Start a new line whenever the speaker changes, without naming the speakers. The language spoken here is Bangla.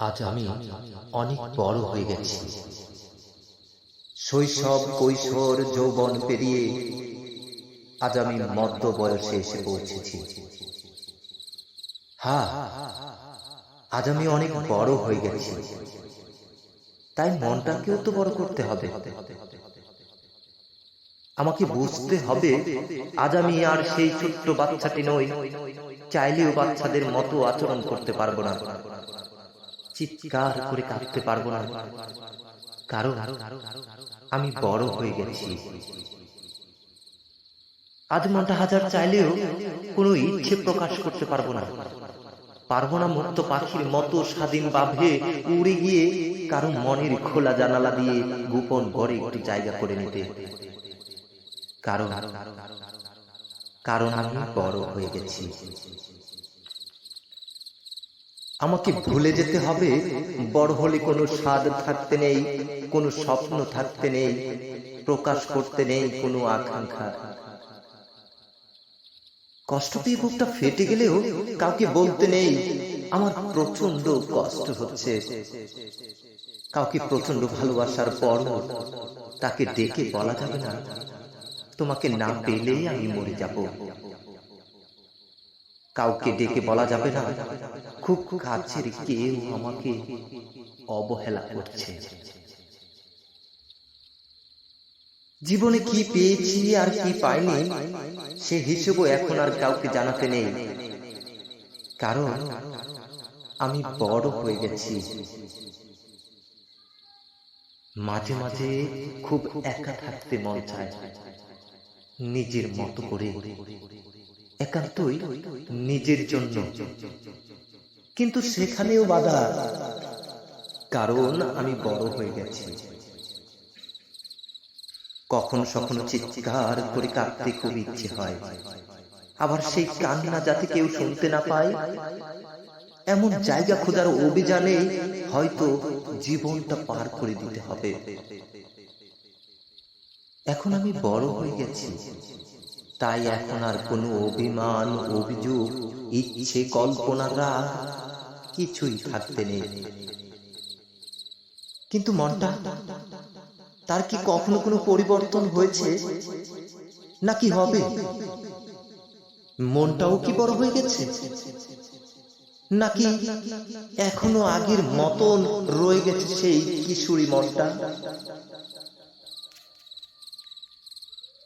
আজ আমি অনেক বড় হয়ে গেছি। শৈশব, কৈশোর, যৌবন পেরিয়ে আজ আমি মধ্য বয়সে এসে পৌঁছেছি। হ্যাঁ আজ আমি অনেক বড় হয়ে গেছি। তাই মনটাকেও তো বড় করতে হবে। আমাকে বুঝতে হবে, আজ আমি আর সেই ছোট্ট বাচ্চাটি নই, চাইলেও বাচ্চাদের মতো আচরণ করতে পারব না। চিৎকার করে কাঁদতে পারব না। কারণ আমি বড় হয়ে গেছি। আজ মনটা হাজার চাইলেও কোনো ইচ্ছে প্রকাশ করতে পারব না। পারব না মুক্ত পাখির মতো স্বাধীন ভাবে উড়ে গিয়ে কারও মনের খোলা জানালা দিয়ে গোপন ঘরে একটু জায়গা করে নিতে। কারণ কারণ আমি বড় হয়ে গেছি। আমাকে ভুলে যেতে হবে, বড় হলে কোনো স্বাদ থাকতে নেই, কোনো স্বপ্ন থাকতে নেই, প্রকাশ করতে নেই কোনো আকাঙ্ক্ষা। কষ্ট পেয়ে বুকটা ফেটে গেলেও কাউকে বলতে নেই, আমার প্রচণ্ড কষ্ট হচ্ছে। কাউকে প্রচণ্ড ভালোবাসার পর তাকে ডেকে বলা যাবে না, তোমাকে না পেলে আমি মরে যাব। কাউকে ডেকে বলা যাবে না। খুব কাছের কেউ আমাকে অবহেলা করছে। জীবনে কি পেয়েছি আর কি পাইনি সে হিসেবও এখন আর কাউকে জানাতে নেই। কারণ আমি বড় হয়ে গেছি। মাঝে মাঝে খুব একা থাকতে মন চায়। নিজের মতো করে। একান্তই নিজের জন্য। কিন্তু সেখানেও বাধা। কারণ আমি বড় হয়ে গেছি। কখনো কখনো চিৎকার করে কাঁদতে খুব ইচ্ছে হয়। আবার সেই কান্না যাতে কেউ শুনতে না পায়। এমন জায়গা খোঁজার অভিযানে হয়তো জীবনটা পার করে দিতে হবে। এখন আমি বড় হয়ে গেছি। তাই এখন আর কোনো অভিমান, অভিযোগ, ইচ্ছে, কল্পনা, রাগ কিছুই থাকতে নেই। কিন্তু মনটা, তার কি কখনো কোনো পরিবর্তন হয়েছে? নাকি হবে? মনটাও কি বড় হয়ে গেছে? নাকি এখনও আগের মতন রয়ে গেছে সেই কিশোরী মনটা?